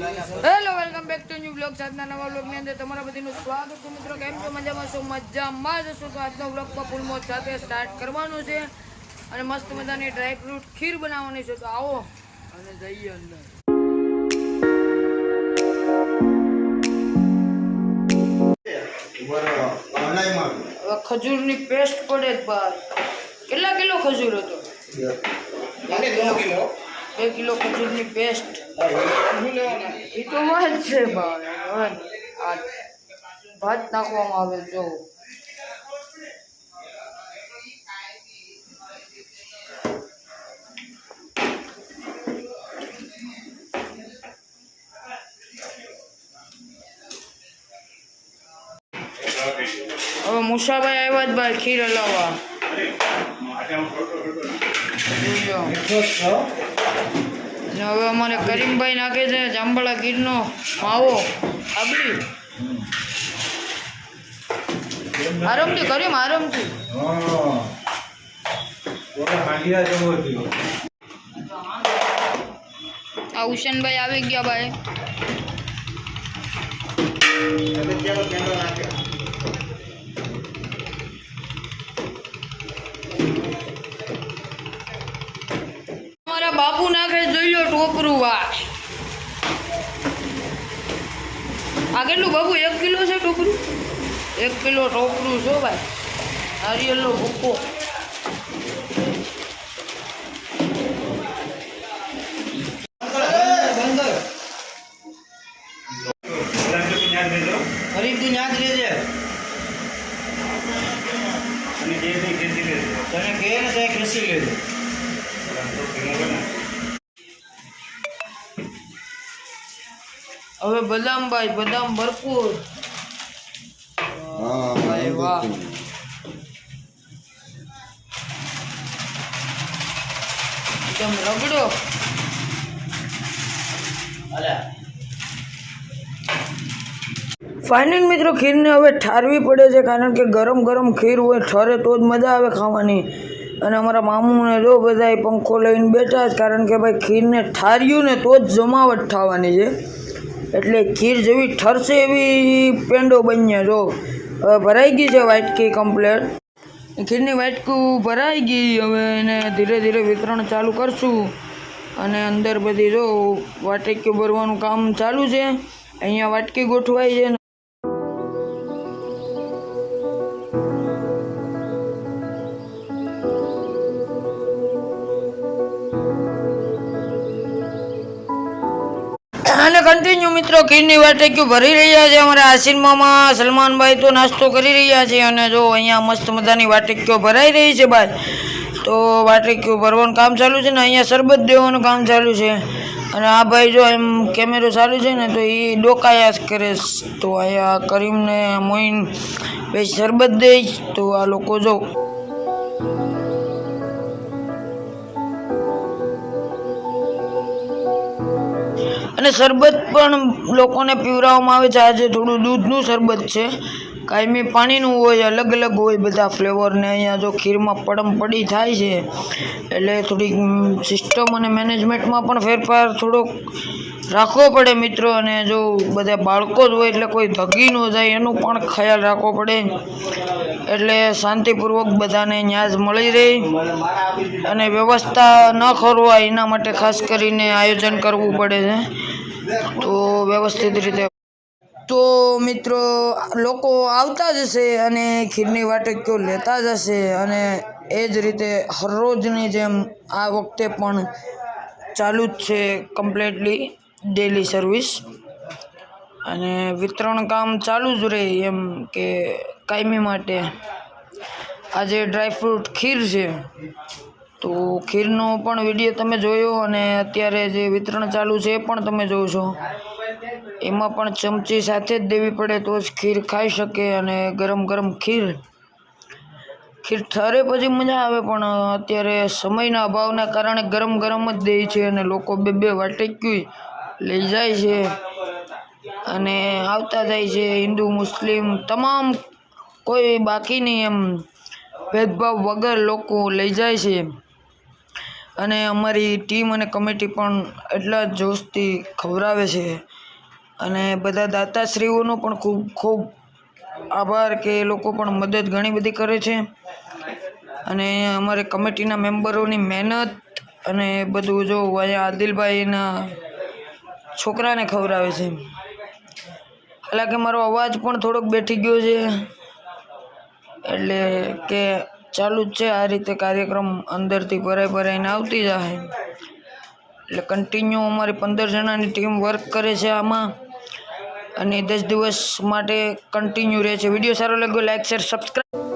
Hello welcome back to new blog આજના નવા બ્લોગની અંદર તમારા બધાનું સ્વાગત છે મિત્રો. કેમ છો? મજામાં છો? મજામાં જ હશો તો આજનો બ્લોગ ફૂલ મોજ સાથે સ્ટાર્ટ કરવાનું છે. અને મસ્ત મજાની ડ્રાય ફ્રૂટ ખીર બનાવવાની છે. તો આવો. અને જઈએ અંદર. ખજૂરની પેસ્ટ પડે જ બહાર. કેટલા કિલો ખજૂર હતો? બે કિલો ખજૂરની પેસ્ટ એ તો વાત છે ભાઈ હવે આ ભાત નાખવામાં આવે જો હવે મુસાભાઈ આવ્યા જ ભાઈ ખીર હલાવવા જોજો ને હવે અમારે કરીમભાઈ નાખે છે, જાંબળા ગીરનો માવો આબડી આરામથી કરીમ આરામથી. આ હુસેનભાઈ આવી ગયા ભાઈ બાપુ નાખે જોઈ લો ટોપરું વાહ આ કેટલું બાપુ એક કિલો છે ટોપરું? એક કિલો ટોપરું છો ભાઈ? નારિયેલનો ભૂકો. ફરીથી યાદ રહેજે. તને કે ને ખેંચી લેજો. હવે બદામ ભાઈ બદામ ભરપૂર. ભાઈ વાહ. એકદમ રગડો? ફાઇનલ મિત્રો ખીરને હવે ઠારવી પડે છે કારણ કે ગરમ ગરમ ખીર હોય ઠરે તો જ મજા આવે ખાવાની. અને અમારા મામુને જો બધા પંખો લઈને બેઠા છે કારણ કે ભાઈ ખીરને ઠાર્યું ને તો જ જમાવટ થવાની છે. એટલે ખીર જેવી ઠરશે એવી પેંડો બન્યો, જો. ભરાઈ ગઈ છે વાટકી કમ્પ્લેટ ખીરની વાટકું ભરાઈ ગઈ, હવે એને ધીરે ધીરે વિતરણ ચાલુ કરશું. અને અંદર બધી, જો, વાટકી ભરવાનું કામ ચાલુ છે. અહીંયા વાટકી ગોઠવાઈ છે કન્ટિન્યુ મિત્રો ખીરની વાટકીઓ ભરી રહ્યા છે અમારા આશીર્મામાં સલમાનભાઈ તો નાસ્તો કરી રહ્યા છે અને જો અહીંયા મસ્ત મજાની વાટકીઓ ભરાઈ રહી છે ભાઈ. તો વાટકીઓ ભરવાનું કામ ચાલુ છે ને અહીંયા શરબત દેવાનું કામ ચાલુ છે. અને આ ભાઈ જો એમ કેમેરો ચાલુ છે ને તો એ ડોકાયા જ કરે તો અહીંયા કરીમને મોઈન ભાઈ શરબત દે તો આ લોકો જો અને શરબત પણ લોકોને પીવડાવવામાં આવે છે. આજે થોડું દૂધનું શરબત છે. કાયમી પાણીનું હોય, અલગ અલગ હોય બધા ફ્લેવરને અહીંયા જો ખીરમાં પડમ પડી થાય છે, એટલે થોડીક સિસ્ટમ અને મેનેજમેન્ટમાં પણ ફેરફાર થોડોક રાખવો પડે મિત્રો. અને જો બધા બાળકો જ હોય એટલે કોઈ ધગી ન જાય, એનું પણ ખ્યાલ રાખવો પડે. એટલે શાંતિપૂર્વક બધાને ન્યાજ મળી રહે અને વ્યવસ્થા ન ખોરવાય, એના માટે ખાસ કરીને આયોજન કરવું પડે છે. તો વ્યવસ્થિત રીતે તો મિત્રો, લોકો આવતા જ હશે અને ખીરની વાટકીઓ લેતા જ હશે અને એ જ રીતે હરરોજની જેમ આ વખતે પણ ચાલુ જ છે કમ્પ્લીટલી ડેલી સર્વિસ અને વિતરણ કામ ચાલુ જ રહે એમ કે કાયમી માટે. આજે ડ્રાયફ્રૂટ ખીર છે. તો ખીરનો પણ વીડિયો તમે જોયો અને અત્યારે જે વિતરણ ચાલુ છે એ પણ તમે જોશો. એમાં પણ ચમચી સાથે જ દેવી પડે તો જ ખીર ખાઈ શકે અને ગરમ ગરમ ખીર. ખીર ઠરે પછી મજા આવે પણ અત્યારે સમયના અભાવના કારણે ગરમ ગરમ જ દે છે અને લોકો બે બે વાટક્યું લઈ જાય છે. અને આવતા જાય છે હિન્દુ, મુસ્લિમ તમામ કોઈ બાકી નહીં એમ. ભેદભાવ વગર લોકો લઈ જાય છે. અને અમારી ટીમ અને કમિટી પણ એટલા જ જોશથી ખવડાવે છે. અને બધા દાતાશ્રીઓનો પણ ખૂબ ખૂબ આભાર કે એ લોકો પણ મદદ ઘણી બધી કરે છે. અને અમારે કમિટીના મેમ્બરોની મહેનત અને બધું જો અહીંયા આદિલભાઈના છોકરાને ખવડાવે છે. હાલાકી મારો અવાજ પણ થોડોક બેઠી ગયો છે. એટલે કે ચાલુ જ છે. આ રીતે કાર્યક્રમ અંદરથી ભરાઈ ભરાઈને આવતી જાય એટલે કન્ટિન્યુ અમારી પંદર જણાની ટીમ વર્ક કરે છે આમાં. અને દસ દિવસ માટે કન્ટિન્યુ રહે છે. વીડિયો સારો લાગ્યો લાઈક શેર સબસ્ક્રાઈબ